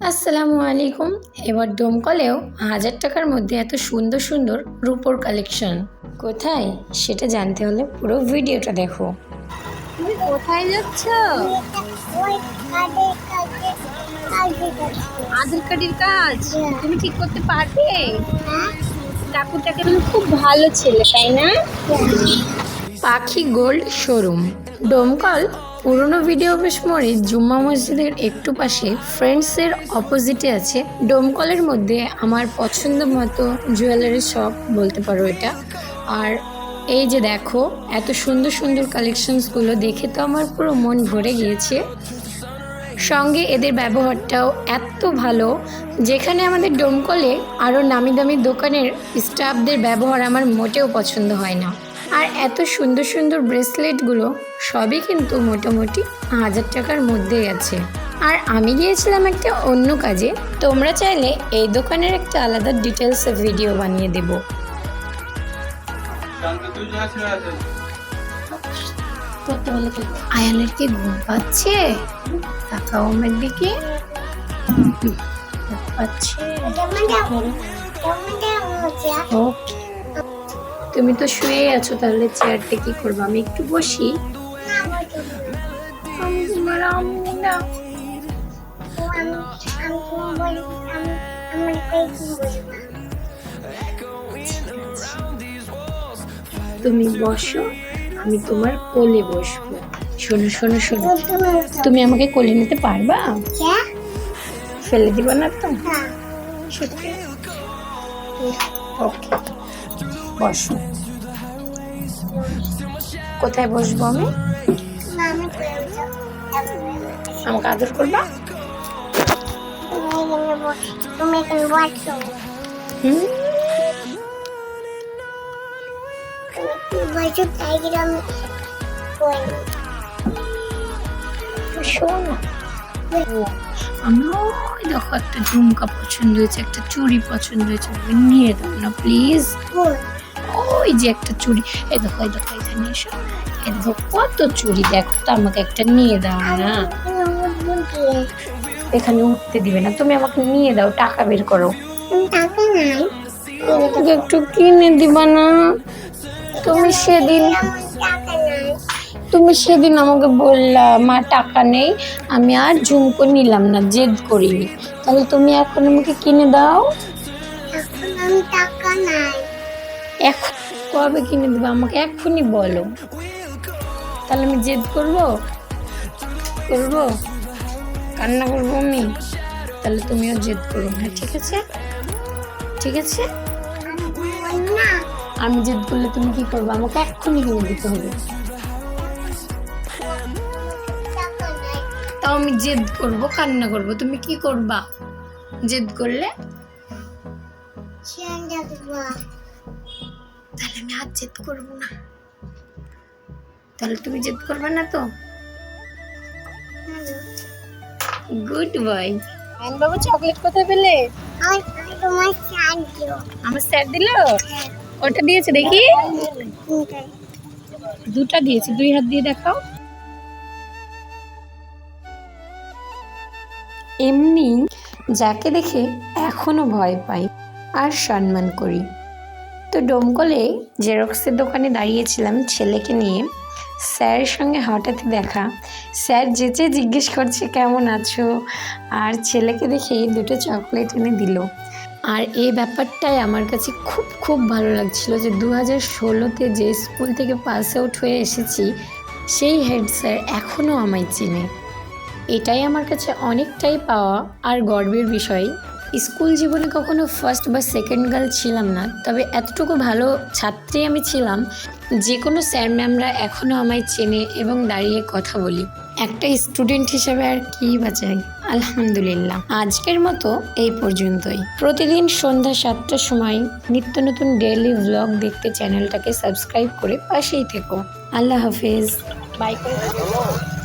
আসসালামু আলাইকুম। এবার ডোমকলেও হাজার টাকার মধ্যে এত সুন্দর সুন্দর রূপোর কালেকশন কোথায়? সেটা জানতে হলে পুরো ভিডিওটা দেখো। তুমি কোথায় যাচ্ছ? আধার কার্ডের কাজ? তুমি ঠিক করতে পারবে? তুমি খুব ভালো ছেলে তাই না? পাখি গোল্ড শোরুম। ডোমকল পুরনো ভিডিও মোড়ে জুম্মা মসজিদের একটু পাশে ফ্রেন্ডসের অপোজিটে আছে ডোমকলের মধ্যে আমার পছন্দ মতো জুয়েলারি শপ বলতে পারো এটা। আর এই যে দেখো, এত সুন্দর সুন্দর কালেকশনসগুলো দেখে তো আমার পুরো মন ভরে গিয়েছে। সঙ্গে এদের ব্যবহারটাও এত ভালো, যেখানে আমাদের ডোমকলে আরও নামি দামি দোকানের স্টাফদের ব্যবহার আমার মোটেও পছন্দ হয় না। আর এত সুন্দর সুন্দর ব্রেসলেটগুলো সবই কিন্তু মোটামুটি হাজার টাকার মধ্যেই আছে। আর আমি গিয়েছিলাম একটা অন্য কাজে। তোমরা চাইলে এই দোকানের একটা আলাদা ডিটেলসে ভিডিও বানিয়ে দেবো। আয়ানের কি ঘুম পাচ্ছে? তাকাও আমার দিকে। ঘুম পাচ্ছে? ওকে তুমি তো শুয়ে আছো তাহলে চেয়ারটা কি করব? আমি একটু বসি। আমি তোমার আম্মু না। তুমি বসো আমি তোমার কোলে বসবো। শোনো শোনো শোনো। তুমি তুমি আমাকে কোলে নিতে পারবা? ফেলে দিবা না তো? সত্যি? ওকে। বসো। কোথায় বসবো আমি? আমাকে আদর করবা? হুম আমার দেখো একটা ঝুমকা পছন্দ হয়েছে, একটা চুড়ি পছন্দ হয়েছে নিয়ে দাও না প্লিজ ওই যে একটা চুড়ি। এই দেখো এই দেখো, এখানে এসো। এই দেখো, কত চুড়ি, দেখো তো, আমাকে একটা নিয়ে দাও না। এখানে উঠতে দিবে না, তুমি আমাকে নিয়ে দাও, টাকা বের করো। তুমি টাকা নাই আমাকে একটু কিনে দিবা না। তুমি সেদিন তুমি সেদিন আমাকে বললা, মা, টাকা নেই, আমি আর ঝুমকো নিলাম না, জেদ করিনি। তাহলে তুমি এখন আমাকে কিনে দাও। এখন আমি টাকা নাই। এখন কবে কিনে দেবে? আমাকে এক্ষুনি বলো। তাহলে আমি জেদ করব? করব? কান্না করব আমি? তাহলে তুমিও জেদ করো। হ্যাঁ ঠিক আছে? ঠিক আছে? আমি জেদ করলে তুমি কি করবে? আমাকে এক্ষুনি কিনে দিতে হবে। তাও আমি জেদ করব, কান্না করব। তুমি কি করবা? জেদ করলে? তাহলে আমি আর জেদ করব না। তাহলে তুমি জেদ করবে না তো? গুড বয় বাবু চকলেট কোথায় পেলে? তোমার দিও আমার স্যার দিল? হ্যাঁ। ওটা দিয়েছে দেখি। দুটা দিয়েছে দুই হাত দিয়ে দেখাও। এমনি যাকে দেখে এখনও ভয় পাই আর সম্মান করি। তো ডোমকলে জেরক্সের দোকানে দাঁড়িয়েছিলাম ছেলেকে নিয়ে। স্যারের সঙ্গে হঠাৎ দেখা। স্যার যেচে জিজ্ঞেস করছে, কেমন আছো? আর ছেলেকে দেখে দুটো চকলেট এনে দিল। আর এই ব্যাপারটাই আমার কাছে খুব খুব ভালো লাগছিল যে দু হাজার ষোলোতে যে স্কুল থেকে পাস আউট হয়ে এসেছি, সেই হেড স্যার এখনও আমায় চেনে। এটাই আমার কাছে অনেকটাই পাওয়া আর গর্বের বিষয়। স্কুল জীবনে কখনো ফার্স্ট বা সেকেন্ড গার্ল ছিলাম না, তবে এতটুকু ভালো ছাত্রী আমি ছিলাম যে কোনো স্যার ম্যামরা এখনও আমায় চেনে এবং দাঁড়িয়ে কথা বলি। একটা স্টুডেন্ট হিসেবে আর কি বাঁচাই আলহামদুলিল্লাহ। আজকের মতো এই পর্যন্তই। প্রতিদিন সন্ধ্যা সাতটার সময় নিত্য নতুন ডেইলি ভ্লগ দেখতে চ্যানেলটাকে সাবস্ক্রাইব করে পাশেই থেকো। আল্লাহ হাফেজ। বাই করে।